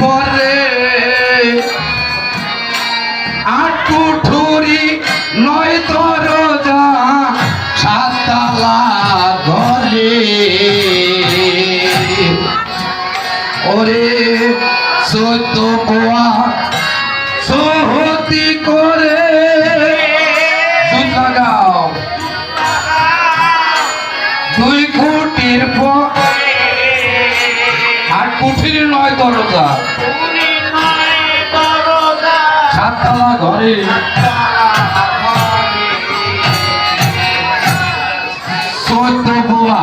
পরে আট কুঠুরি নয় দরজা সাতালা ঘরে। ওরে সত্য গোয়া কুঠির নয় দরজা। সাততলা ঘরে। চোদ্দ বুয়া।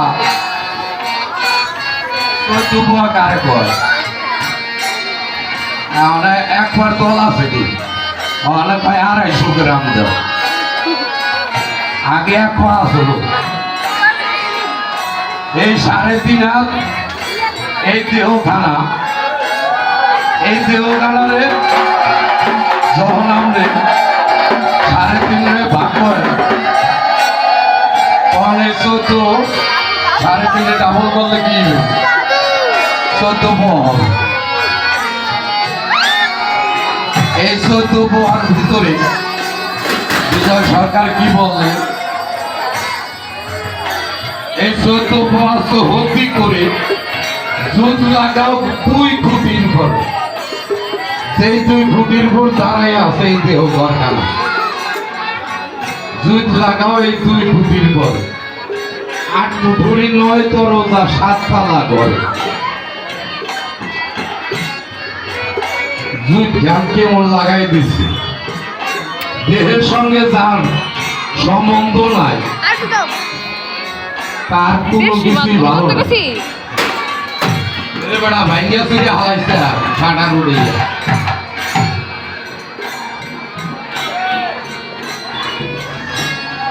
আমরা একবার ভাই, আড়াইশো গ্রাম আগে এক এই সাড়ে তিন হাত এই দেহখানা এই দেহখানারে যখন সাড়ে তিনে ভাগ করে। সাড়ে তিনে ডাবল করলে কি হবে? চোদ্দ বল। এই চোদ্দ বহার ভিতরে বিজয় সরকার কি বললেন এই চোদ্দ বহার হতি করে জুত লাগাও দুই খুঁটির ঘর সেই দুই খুঁটির ঘর দাঁড়াই আছে এই দেহ ঘরখানা জুত লাগাও এই দুই খুঁটির ঘর আট কুঠুরি নয় তরজা সাততলা ঘর। জুত জ্ঞান কেমন লাগাই দিছি। দেহের সঙ্গে যান সম্বন্ধ নাই। তার কোনো কিছুই ভালো এ বেড়া ভাঙ্গিয়া তুই হালাইছে ছাটা রুড়ে।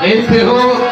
এই দেহ